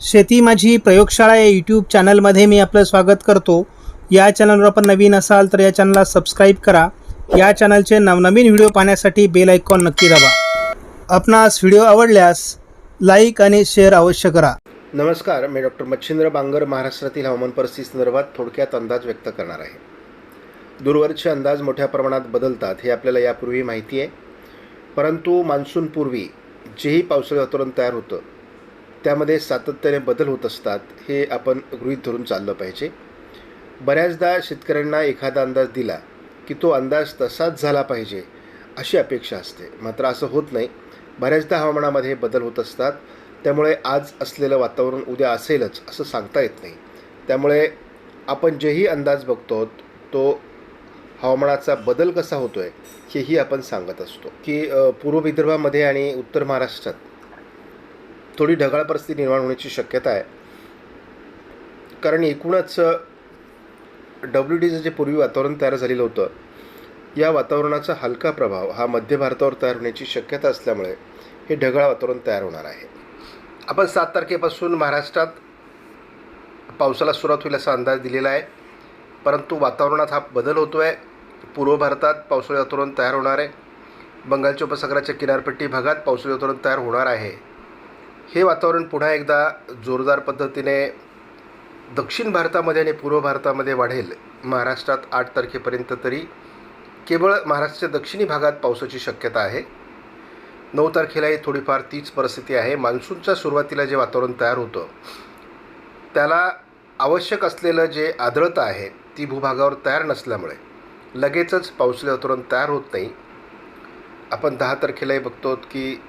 शेती माझी प्रयोगशाळा या यूट्यूब चॅनलमध्ये मी आपलं स्वागत करतो. या चॅनलवर आपण नवीन असाल तर या चॅनलला सबस्क्राईब करा. या चॅनलचे नवनवीन व्हिडिओ पाहण्यासाठी बेल आयकॉन नक्की दाबा. आपणास व्हिडिओ आवडल्यास लाईक आणि शेअर अवश्य करा. नमस्कार मी डॉक्टर मच्छिंद्र बांगर महाराष्ट्रातील हवामान परिस्थिती संदर्भात थोडक्यात अंदाज व्यक्त करणार आहे. दूरवरचे अंदाज मोठ्या प्रमाणात बदलतात हे आपल्याला यापूर्वी माहिती आहे. परंतु मान्सूनपूर्वी जेही पावसाळी वातावरण तयार होतं त्यामध्ये सातत्याने बदल होत असतात हे आपण गृहीत धरून चाललं पाहिजे. बऱ्याचदा शेतकऱ्यांना एखादा अंदाज दिला की तो अंदाज तसाच झाला पाहिजे अशी अपेक्षा असते. मात्र असं होत नाही. बऱ्याचदा हवामानामध्ये बदल होत असतात. त्यामुळे आज असलेलं वातावरण उद्या असेलच असं सांगता येत नाही. त्यामुळे आपण जेही अंदाज बघतो तो हवामानाचा बदल कसा होतो आहे हेही आपण सांगत असतो. की पूर्व विदर्भामध्ये आणि उत्तर महाराष्ट्रात थोडी ढगाळ परिस्थिती निर्माण होण्याची शक्यता आहे. कारण एकूणच डब्ल्यू डीचं जे पूर्वी वातावरण तयार झालेलं होतं या वातावरणाचा हलका प्रभाव हा मध्य भारतावर तयार होण्याची शक्यता असल्यामुळे हे ढगाळ वातावरण तयार होणार आहे. आपण सात तारखेपासून महाराष्ट्रात पावसाला सुरुवात होईल असा अंदाज दिलेला आहे. परंतु वातावरणात हा बदल होतो आहे पूर्व भारतात पावसाळी वातावरण तयार होणार आहे. बंगालच्या उपसागराच्या किनारपट्टी भागात पावसाळी वातावरण तयार होणार आहे. हे वातावरण पुन्हा एकदा जोरदार पद्धतीने दक्षिण भारतामध्ये आणि पूर्व भारतामध्ये वाढेल. महाराष्ट्रात आठ तारखेपर्यंत तरी केवळ महाराष्ट्राच्या दक्षिणी भागात पावसाची शक्यता आहे. नऊ तारखेलाही थोडीफार तीच परिस्थिती आहे. मान्सूनच्या सुरुवातीला जे वातावरण तयार होतं त्याला आवश्यक असलेलं जे आर्द्रता आहे ती भूभागावर तयार नसल्यामुळे लगेचच पावसाळी वातावरण तयार होत नाही. आपण दहा तारखेलाही बघतो की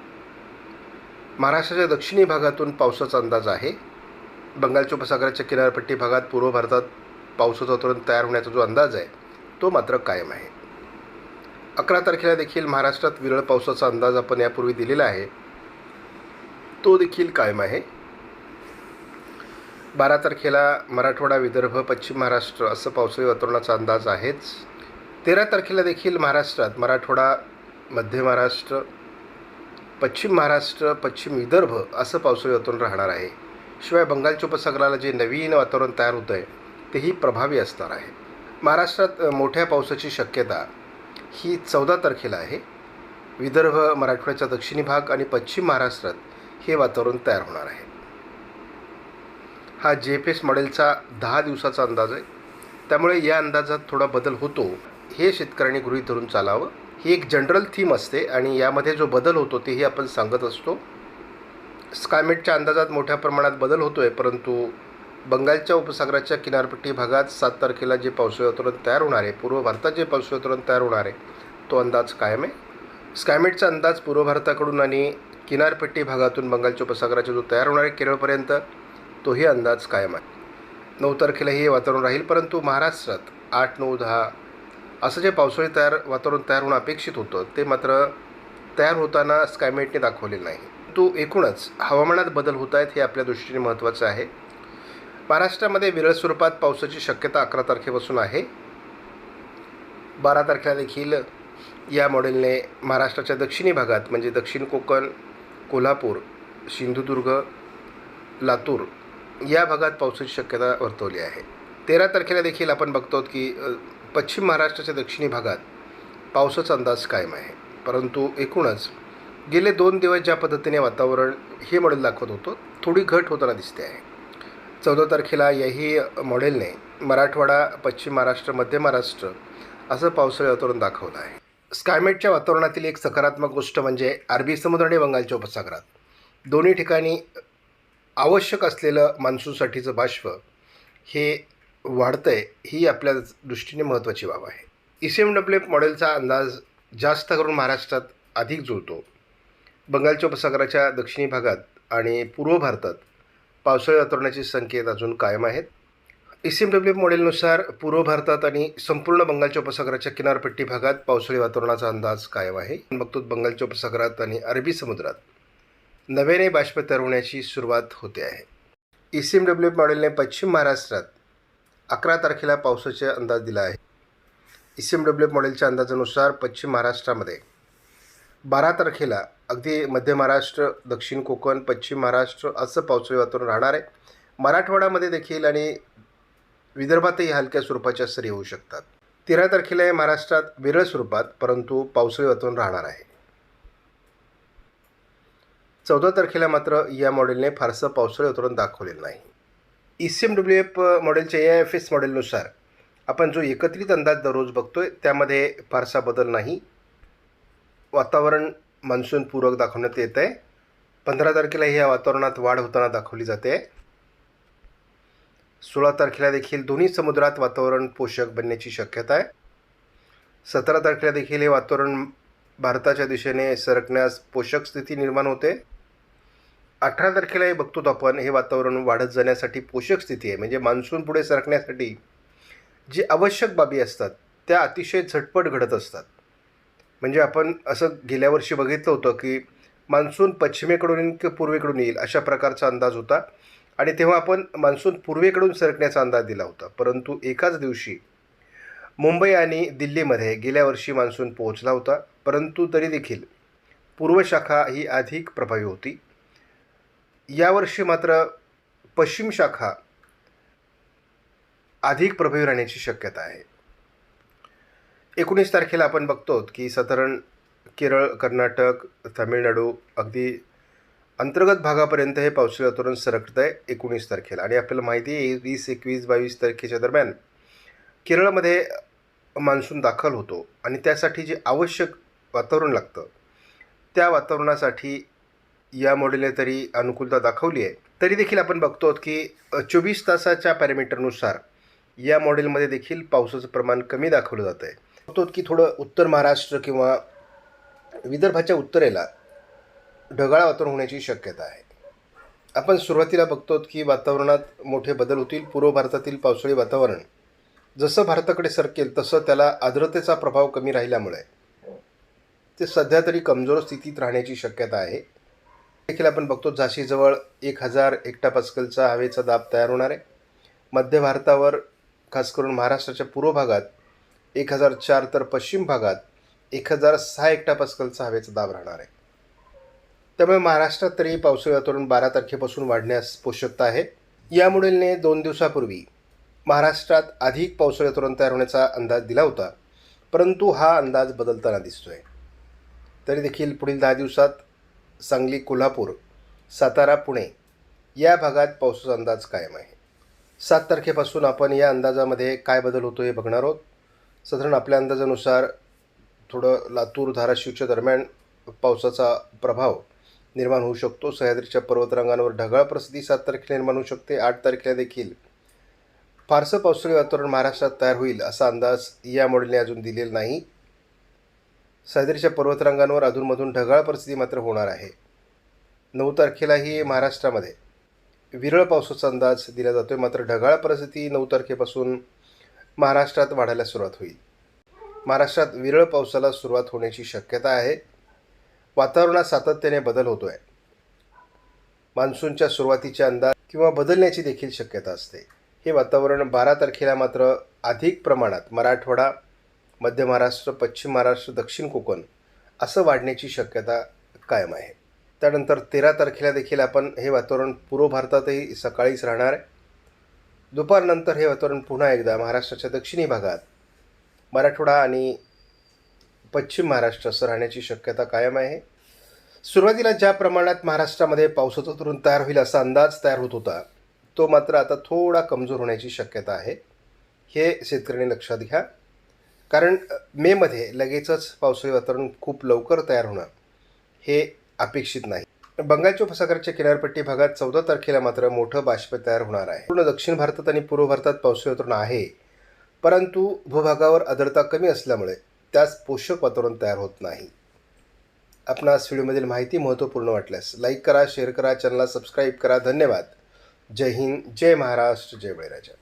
महाराष्ट्राच्या दक्षिणी भागातून पावसाचा अंदाज आहे. बंगालच्या उपसागराच्या किनारपट्टी भागात पूर्व भारतात पावसाचं वातावरण तयार होण्याचा जो अंदाज आहे तो मात्र कायम आहे. अकरा तारखेला देखील महाराष्ट्रात विरळ पावसाचा अंदाज आपण यापूर्वी दिलेला आहे. तो देखील कायम आहे. बारा तारखेला मराठवाडा विदर्भ पश्चिम महाराष्ट्र असं पावसाळी वातावरणाचा अंदाज आहेच. तेरा तारखेला देखील महाराष्ट्रात मराठवाडा मध्य महाराष्ट्र पश्चिम महाराष्ट्र पश्चिम विदर्भ असं पावसाळी वातावरण राहणार आहे. शिवाय बंगालच्या उपसागराला जे नवीन वातावरण तयार होतं आहे तेही प्रभावी असणार आहे. महाराष्ट्रात मोठ्या पावसाची शक्यता ही चौदा तारखेला आहे. विदर्भ मराठवाड्याचा दक्षिणी भाग आणि पश्चिम महाराष्ट्रात हे वातावरण तयार होणार आहे. हा जे पी एस मॉडेलचा दहा दिवसाचा अंदाज आहे. त्यामुळे या अंदाजात थोडा बदल होतो. हे शेतकऱ्यांनी गृहीत धरून चालावं. ही एक जनरल थीम असते आणि यामध्ये जो बदल होतो तेही आपण सांगत असतो. स्कायमेटच्या अंदाजात मोठ्या प्रमाणात बदल होतो आहे परंतु बंगालच्या उपसागराच्या किनारपट्टी भागात सात तारखेला जे पावसाळी वातावरण तयार होणार आहे पूर्व भारतात जे पावसाळी वातावरण तयार होणार आहे तो अंदाज कायम आहे. स्कायमेटचा अंदाज पूर्व भारताकडून आणि किनारपट्टी भागातून बंगालच्या उपसागराचा जो तयार होणार आहे केरळपर्यंत तोही अंदाज कायम आहे. नऊ तारखेला हे वातावरण राहील परंतु महाराष्ट्रात आठ नऊ दहा असं जे पावसाळी तयार वातावरण तयार होणं अपेक्षित होतं ते मात्र तयार होताना स्कायमेटने दाखवलेलं नाही. तो एकूणच हवामानात बदल होत आहेत हे आपल्या दृष्टीने महत्त्वाचं आहे. महाराष्ट्रामध्ये विरळ स्वरूपात पावसाची शक्यता अकरा तारखेपासून आहे. बारा तारखेला देखील या मॉडेलने महाराष्ट्राच्या दक्षिणी भागात म्हणजे दक्षिण कोकण कोल्हापूर सिंधुदुर्ग लातूर या भागात पावसाची शक्यता वर्तवली आहे. तेरा तारखेला देखील आपण बघतो की पश्चिम महाराष्ट्राच्या दक्षिणी भागात पावसाचा अंदाज कायम आहे. परंतु एकूणच गेले दोन दिवस ज्या पद्धतीने वातावरण हे मॉडेल दाखवत होतं थोडी घट होताना दिसते आहे. चौदा तारखेला याही मॉडेलने मराठवाडा पश्चिम महाराष्ट्र मध्य महाराष्ट्र असं पावसाळी वातावरण दाखवलं आहे. स्कायमेटच्या वातावरणातील एक सकारात्मक गोष्ट म्हणजे अरबी समुद्र आणि बंगालच्या उपसागरात. दोन्ही ठिकाणी आवश्यक असलेलं मान्सूनसाठीचं बाष्प हे वाढतं आहे ही आपल्या दृष्टीने महत्त्वाची बाब आहे. E C M W F मॉडेलचा अंदाज जास्त करून महाराष्ट्रात अधिक जुळतो. बंगालच्या उपसागराच्या दक्षिणी भागात आणि पूर्व भारतात पावसाळी वातावरणाचे संकेत अजून कायम आहेत. E C M W F मॉडेलनुसार पूर्व भारतात आणि संपूर्ण बंगालच्या उपसागराच्या किनारपट्टी भागात पावसाळी वातावरणाचा अंदाज कायम आहे. बघतो बंगालच्या उपसागरात आणि अरबी समुद्रात नव्याने बाष्प तयार होण्याची सुरुवात होते आहे. E C M W F मॉडेलने पश्चिम महाराष्ट्रात अकरा तारखेला पावसाचा अंदाज दिला आहे. E C M W F मॉडेलच्या अंदाजानुसार पश्चिम महाराष्ट्रामध्ये बारा तारखेला अगदी मध्य महाराष्ट्र दक्षिण कोकण पश्चिम महाराष्ट्र असं पावसाळी वातावरण राहणार आहे. मराठवाड्यामध्ये देखील आणि विदर्भातही हलक्या स्वरूपाच्या सरी होऊ शकतात. तेरा तारखेला हे महाराष्ट्रात विरळ स्वरूपात परंतु पावसाळी वातावरण राहणार आहे. चौदा तारखेला मात्र या मॉडेलने फारसं पावसाळी वातावरण दाखवलेलं नाही. E C M W F मॉडेलच्या ए आय एफ एस मॉडेलनुसार आपण जो एकत्रित अंदाज दररोज बघतो आहे त्यामध्ये फारसा बदल नाही. वातावरण मान्सूनपूर्वक दाखवण्यात येत आहे पंधरा तारखेला ह्या वातावरणात वाढ होताना दाखवली जाते. सोळा तारखेला देखील दोन्ही समुद्रात वातावरण पोषक बनण्याची शक्यता आहे. सतरा तारखेला देखील हे वातावरण भारताच्या दिशेने सरकण्यास पोषक स्थिती निर्माण होते. अठरा तारखेलाही बघतो आपण हे वातावरण वाढत जाण्यासाठी पोषक स्थिती आहे. म्हणजे मान्सून पुढे सरकण्यासाठी जी आवश्यक बाबी असतात त्या अतिशय झटपट घडत असतात. म्हणजे आपण असं गेल्या वर्षी बघितलं होतं की मान्सून पश्चिमेकडून येईल पूर्वेकडून येईल अशा प्रकारचा अंदाज होता. आणि तेव्हा आपण मान्सून पूर्वेकडून सरकण्याचा अंदाज दिला होता. परंतु एकाच दिवशी मुंबई आणि दिल्लीमध्ये गेल्या वर्षी मान्सून पोहोचला होता. परंतु तरी देखील पूर्वशाखा ही अधिक प्रभावी होती. यावर्षी मात्र पश्चिम शाखा अधिक प्रभावी राहण्याची शक्यता आहे. एकोणीस तारखेला आपण बघतो की साधारण केरळ कर्नाटक तामिळनाडू अगदी अंतर्गत भागापर्यंत हे पावसाळी वातावरण सरकतं आहे एकोणीस तारखेला. आणि आपल्याला माहिती आहे वीस एकवीस बावीस तारखेच्या दरम्यान केरळमध्ये मान्सून दाखल होतो. आणि त्यासाठी जे आवश्यक वातावरण लागतं त्या वातावरणासाठी या मॉडेलने तरी अनुकूलता दाखवली आहे. तरी देखील आपण बघतो की चोवीस तासाच्या पॅरामीटरनुसार या मॉडेलमध्ये देखील पावसाचं प्रमाण कमी दाखवलं जातं आहे बघतो की थोडं उत्तर महाराष्ट्र किंवा विदर्भाच्या उत्तरेला ढगाळ वातावरण होण्याची शक्यता आहे. आपण सुरुवातीला बघतो की वातावरणात मोठे बदल होतील. पूर्व भारतातील पावसाळी वातावरण जसं भारताकडे सरकेल तसं त्याला आर्द्रतेचा प्रभाव कमी राहिल्यामुळे ते सध्या तरी कमजोर स्थितीत राहण्याची शक्यता आहे. देखील आपण बघतो झाशीजवळ एक हजार एकटा पास्कलचा हवेचा दाब तयार होणार आहे. मध्य भारतावर खास करून महाराष्ट्राच्या पूर्व भागात एक हजार चार तर पश्चिम भागात एक हजार सहा एकटा पास्कलचा हवेचा दाब राहणार आहे. त्यामुळे महाराष्ट्रात तरी पावसाळी वातावरण बारा तारखेपासून वाढण्यास पोषकता आहे. या दोन दिवसापूर्वी महाराष्ट्रात अधिक पावसाळी वातावरण तयार होण्याचा अंदाज दिला होता परंतु हा अंदाज बदलताना दिसतोय. तरी देखील पुढील दहा दिवसात सांगली कोल्हापूर सातारा पुणे या भागात पावसाचा अंदाज कायम आहे. सात तारखेपासून आपण या अंदाजामध्ये काय बदल होतो हे बघणार आहोत. साधारण आपल्या अंदाजानुसार थोडं लातूर धाराशिवच्या दरम्यान पावसाचा प्रभाव निर्माण होऊ शकतो. सह्याद्रीच्या पर्वतरांगांवर ढगाळ प्रसिद्धी सात तारखेला निर्माण होऊ शकते. आठ तारखेला देखील फारसं पावसाळी वातावरण महाराष्ट्रात तयार होईल असा अंदाज या मॉडेलने अजून दिलेला नाही. सह्याद्रीच्या पर्वतरांगांवर अधूनमधून ढगाळ परिस्थिती मात्र होणार आहे. नऊ तारखेलाही महाराष्ट्रामध्ये विरळ पावसाचा अंदाज दिला जातोय. मात्र ढगाळ परिस्थिती नऊ तारखेपासून महाराष्ट्रात वाढायला सुरुवात होईल. महाराष्ट्रात विरळ पावसाला सुरुवात होण्याची शक्यता आहे. वातावरणात सातत्याने बदल होतो आहे मान्सूनच्या सुरुवातीचे अंदाज किंवा बदलण्याची देखील शक्यता असते. हे वातावरण बारा तारखेला मात्र अधिक प्रमाणात मराठवाडा मध्य महाराष्ट्र पश्चिम महाराष्ट्र दक्षिण कोकण असं वाढण्याची शक्यता कायम आहे. त्यानंतर तेरा तारखेला देखील आपण हे वातावरण पूर्व भारतातही सकाळीच राहणार आहे. दुपारनंतर हे वातावरण पुन्हा एकदा महाराष्ट्राच्या दक्षिणी भागात मराठवाडा आणि पश्चिम महाराष्ट्र असं राहण्याची शक्यता कायम आहे. सुरुवातीला ज्या प्रमाणात महाराष्ट्रामध्ये पावसाचं तरुण तयार होईल असा अंदाज तयार होत होता तो मात्र आता थोडा कमजोर होण्याची शक्यता आहे. हे शेतकऱ्यांनी लक्षात घ्या. कारण मेमध्ये लगेचच पावसाळी वातावरण खूप लवकर तयार होणं हे अपेक्षित नाही. बंगालच्या उपसागराच्या किनारपट्टी भागात चौदा तारखेला मात्र मोठं बाष्प तयार होणार आहे. पूर्ण दक्षिण भारतात आणि पूर्व भारतात पावसाळी वातावरण आहे परंतु भूभागावर आर्द्रता कमी असल्यामुळे त्यास पोषक वातावरण तयार होत नाही. आपणास व्हिडिओमधील माहिती महत्त्वपूर्ण वाटल्यास लाईक करा शेअर करा चॅनलला सबस्क्राईब करा. धन्यवाद. जय हिंद जय महाराष्ट्र जय बळीराजा.